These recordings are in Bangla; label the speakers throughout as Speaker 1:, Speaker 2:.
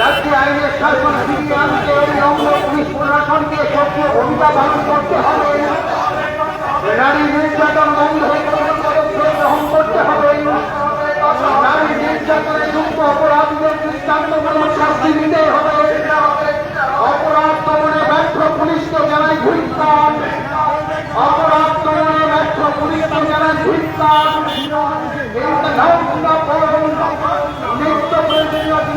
Speaker 1: রাজ্যে আইনের শাসন ফিরিয়ে আনতে অঙ্গ পুলিশ প্রশাসনকে সক্রিয় ভূমিকা পালন করতে হবে নারী নির্যাতন বন্ধ পদক্ষেপ গ্রহণ করতে হবে নারী অপরাধ দমনে ব্যর্থ পুলিশকে জানাই ধিক্কার অপরাধ দমনে ব্যর্থ পুলিশকে জানাই ধিক্কার নিত্য প্রয়োজনীয়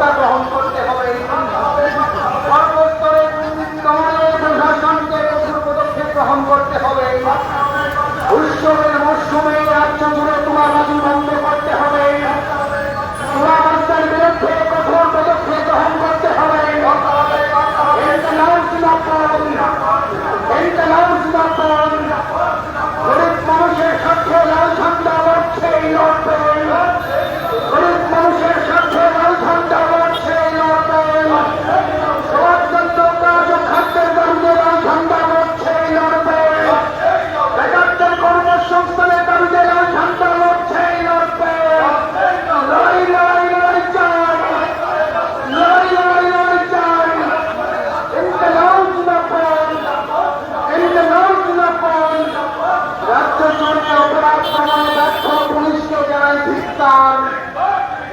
Speaker 1: ব্যবস্থা গ্রহণ করতে হবে। সর্বস্তরে দুর্নীতি প্রশাসনকে কঠোর পদক্ষেপ গ্রহণ করতে হবে। উৎসবের মরশুমে রাজ্য জুড়ে তুলাবাজি বন্ধ করতে হবে। তুলাবাজার বিরুদ্ধে অপরাধ দমনে ব্যর্থ পুলিশকে জানাই ধিক্কার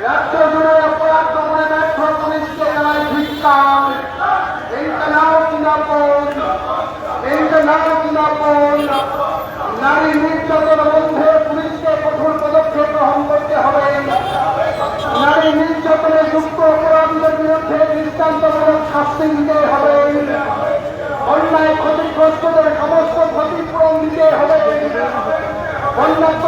Speaker 1: রাজ্য জুড়ে অপরাধ দমনে ব্যর্থ পুলিশকে জানাই ধিক্কার নারী
Speaker 2: Olha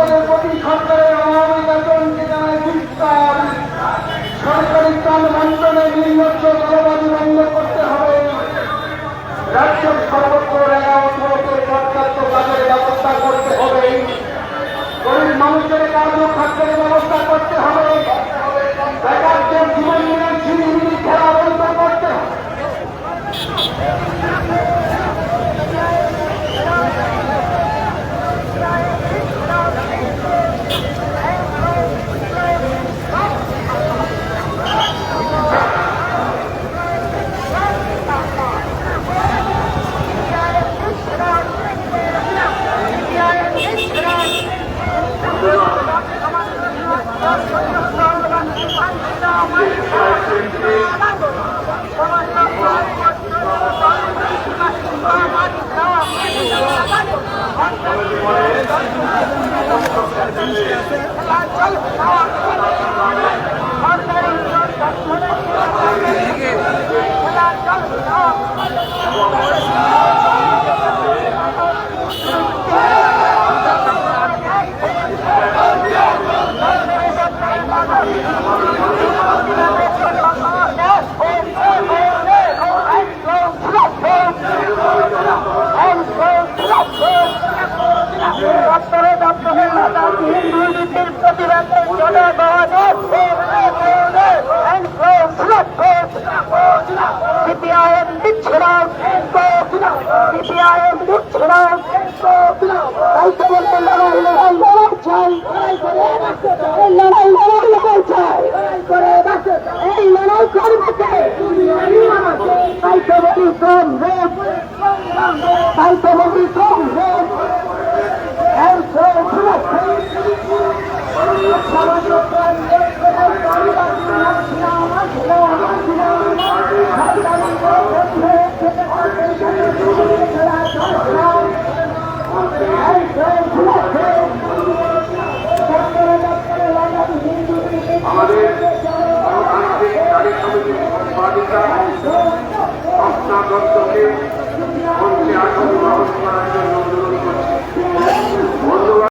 Speaker 2: সিপিআইএম দিচ্ছে না সিপিআইএম দিচ্ছে না তাই তো বলতে লড়াই লড়াই লড়াই চাই এই লড়াই লড়াই লড়াই চাই এই লড়াই করবে? তাই তো বলি কম তাই তো বলি